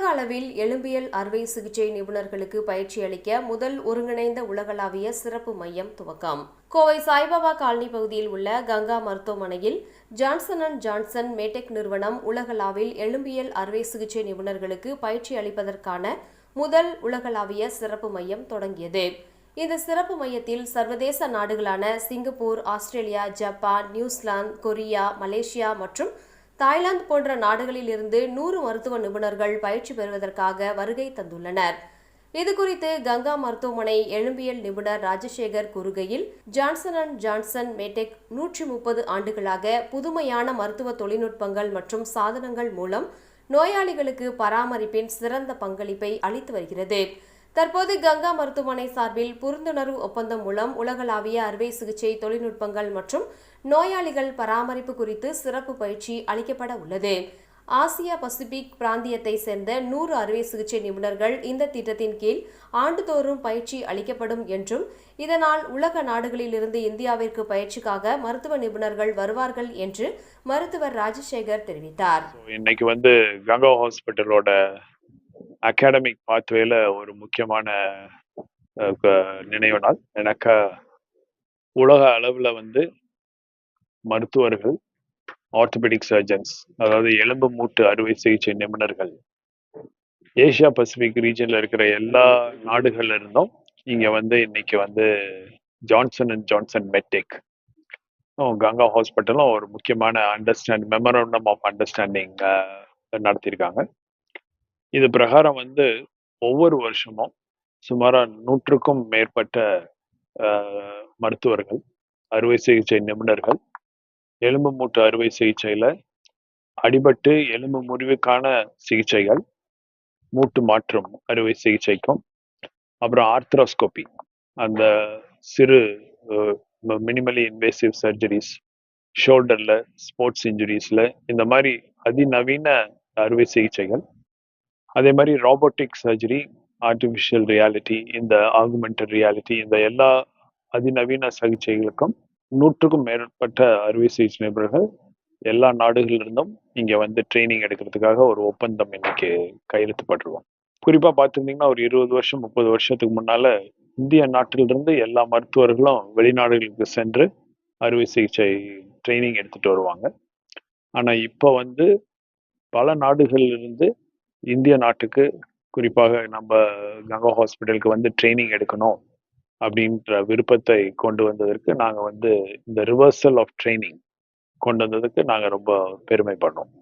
உலக அளவில் எலும்பியல் அறுவை சிகிச்சை நிபுணர்களுக்கு பயிற்சி அளிக்க முதல் ஒருங்கிணைந்த உலகளாவிய சிறப்பு மையம் துவக்கம். கோவை சாய்பாபா காலனி பகுதியில் உள்ள கங்கா மருத்துவமனையில் ஜான்சன் அண்ட் ஜான்சன் மேடெக் நிறுவனம் உலகளாவில் எலும்பியல் அறுவை சிகிச்சை நிபுணர்களுக்கு பயிற்சி அளிப்பதற்கான முதல் உலகளாவிய சிறப்பு மையம் தொடங்கியது. இந்த சிறப்பு மையத்தில் சர்வதேச நாடுகளான Singapore Australia Japan New Zealand Korea Malaysia மற்றும் தாய்லாந்து போன்ற நாடுகளில் இருந்து நூறு மருத்துவ நிபுணர்கள் பயிற்சி பெறுவதற்காக வருகை தந்துள்ளனர். இதுகுறித்து கங்கா மருத்துவமனை எழும்பியல் நிபுணர் ராஜசேகர் கூறுகையில் ஜான்சன் அண்ட் ஜான்சன் மேடெக் நூற்றி முப்பது ஆண்டுகளாக புதுமையான மருத்துவ தொழில்நுட்பங்கள் மற்றும் சாதனங்கள் மூலம் நோயாளிகளுக்கு பராமரிப்பின் சிறந்த பங்களிப்பை அளித்து வருகிறது. தற்போது கங்கா மருத்துவமனை சார்பில் புரிந்துணர்வு ஒப்பந்தம் மூலம் உலகளாவிய அறுவை சிகிச்சை தொழில்நுட்பங்கள் மற்றும் நோயாளிகள் பராமரிப்பு குறித்து சிறப்பு பயிற்சி அளிக்கப்பட உள்ளது. ஆசியா பசிபிக் பிராந்தியத்தை சேர்ந்த நூறு அறுவை சிகிச்சை நிபுணர்கள் இந்த திட்டத்தின் கீழ் ஆண்டுதோறும் பயிற்சி அளிக்கப்படும் என்றும் இதனால் உலக நாடுகளிலிருந்து இந்தியாவிற்கு பயிற்சிக்காக மருத்துவ நிபுணர்கள் வருவார்கள் என்று மருத்துவர் ராஜசேகர் தெரிவித்தார். இன்னைக்கு வந்து கங்கா ஹாஸ்பிட்டலோட அகாடமிக் பாத்வேல ஒரு முக்கியமான நினைவு நாள். எனக்கு உலக அளவில் வந்து மருத்துவர்கள் ஆர்த்தோபெடிக் சர்ஜன்ஸ் அதாவது எலும்பு மூட்டு அறுவை சிகிச்சை நிபுணர்கள் ஏசியா பசிபிக் ரீஜனில் இருக்கிற எல்லா நாடுகள்ல இருந்தும் இங்கே வந்து இன்னைக்கு வந்து Johnson and Johnson MedTech Ganga ஹாஸ்பிட்டலும் ஒரு முக்கியமான அண்டர்ஸ்டாண்ட் மெமரண்டம் ஆஃப் அண்டர்ஸ்டாண்டிங் நடத்தியிருக்காங்க இது பிரகாரம் வந்து ஒவ்வொரு வருஷமும் சுமாராக நூற்றுக்கும் மேற்பட்ட மருத்துவர்கள் அறுவை சிகிச்சை நிபுணர்கள் எலும்பு மூட்டு அறுவை சிகிச்சையில் அடிபட்டு எலும்பு முறிவுக்கான சிகிச்சைகள் மூட்டு மாற்றும் அறுவை சிகிச்சைக்கும் அப்புறம் ஆர்த்ரோஸ்கோபி அந்த சிறு மினிமலி இன்வேசிவ் சர்ஜரிஸ் ஷோல்டரில் ஸ்போர்ட்ஸ் இன்ஜுரிஸில் இந்த மாதிரி அதிநவீன அறுவை சிகிச்சைகள் அதே மாதிரி ராபோட்டிக் சர்ஜரி ஆர்டிஃபிஷியல் ரியாலிட்டி இந்த ஆகுமெண்டட் ரியாலிட்டி இந்த எல்லா அதிநவீன சிகிச்சைகளுக்கும் நூற்றுக்கும் மேற்பட்ட அறுவை சிகிச்சை நிபுணர்கள் எல்லா நாடுகளிலிருந்தும் இங்கே வந்து ட்ரைனிங் எடுக்கிறதுக்காக ஒரு ஒப்பந்தம் இன்னைக்கு கையெழுத்துப்பட்டுருவோம் குறிப்பாக பார்த்துருந்தீங்கன்னா ஒரு இருபது வருஷம் முப்பது வருஷத்துக்கு முன்னால் இந்திய நாட்டிலிருந்து எல்லா மருத்துவர்களும் வெளிநாடுகளுக்கு சென்று அறுவை சிகிச்சை ட்ரைனிங் எடுத்துகிட்டு வருவாங்க. ஆனால் இப்போ வந்து பல நாடுகளிலிருந்து இந்திய நாட்டுக்கு குறிப்பாக நம்ம கங்கா ஹாஸ்பிட்டலுக்கு வந்து ட்ரைனிங் எடுக்கணும் அப்படின்ற விருப்பத்தை கொண்டு வந்ததற்கு நாங்கள் வந்து இந்த ரிவர்சல் ஆஃப் ட்ரைனிங் கொண்டு வந்ததுக்கு நாங்கள் ரொம்ப பெருமைப்படுறோம்